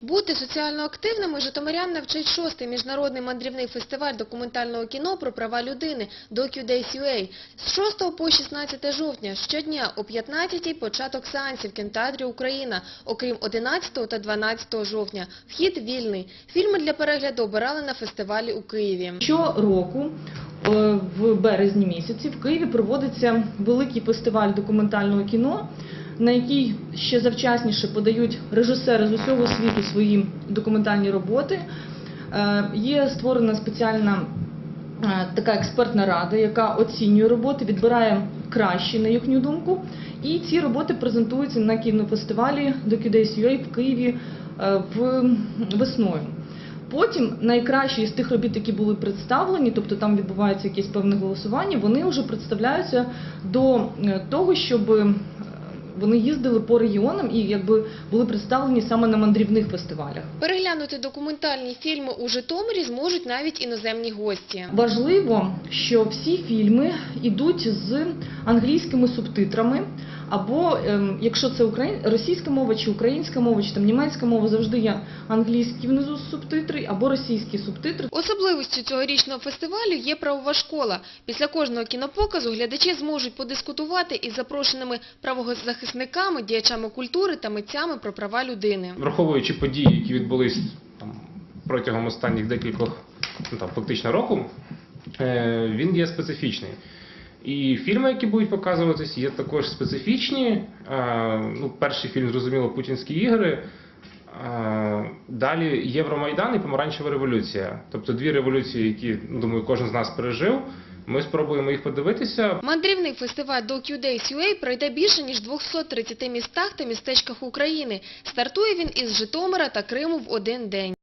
Бути соціально активними житомирян навчить шостий міжнародний мандрівний фестиваль документального кіно про права людини DocuDays.ua з 6 по 16 жовтня щодня о 15-й початок сеансів кінотеатрі Україна, окрім 11 та 12 жовтня. Вхід вільний. Фільми для перегляду обирали на фестивалі у Києві. Щороку е, в березні місяці в Києві проводиться великий фестиваль документального кіно, на який ще завчасніше подають режисери з усього світу свої документальні роботи. Е, Є створена спеціальна е, така експертна рада, яка оцінює роботи, відбирає кращі, на їхню думку. І ці роботи презентуються на кінофестивалі DocuDays.ua в Києві е, в весною. Потім найкращі з тих робіт, які були представлені, тобто там відбувається якесь певне голосування, вони вже представляються до того, щоб вони їздили по регіонам і якби були представлені саме на мандрівних фестивалях. Переглянути документальні фільми у Житомирі зможуть навіть іноземні гості. Важливо, що всі фільми йдуть з англійськими субтитрами, або ем, якщо це україн... російська мова чи українська мова, чи там німецька мова, завжди є англійські внизу субтитри або російські субтитри. Особливістю цьогорічного фестивалю є правова школа. Після кожного кінопоказу глядачі зможуть подискутувати із запрошеними правозахисниками, діячами культури та митцями про права людини. враховуючи події, які відбулись там, протягом останніх декількох, ну, там, фактично року, е, він є специфічний. І фільми, які будуть показуватись, є також специфічні. Е, ну, перший фільм, зрозуміло, Путінські ігри. Далі Євромайдан і Помаранчева революція. Тобто дві революції, які, ну, думаю, кожен з нас пережив. Ми спробуємо їх подивитися. Мандрівний фестиваль DocuDays.ua пройде більше ніж 230 містах та містечках України. Стартує він із Житомира та Криму в один день.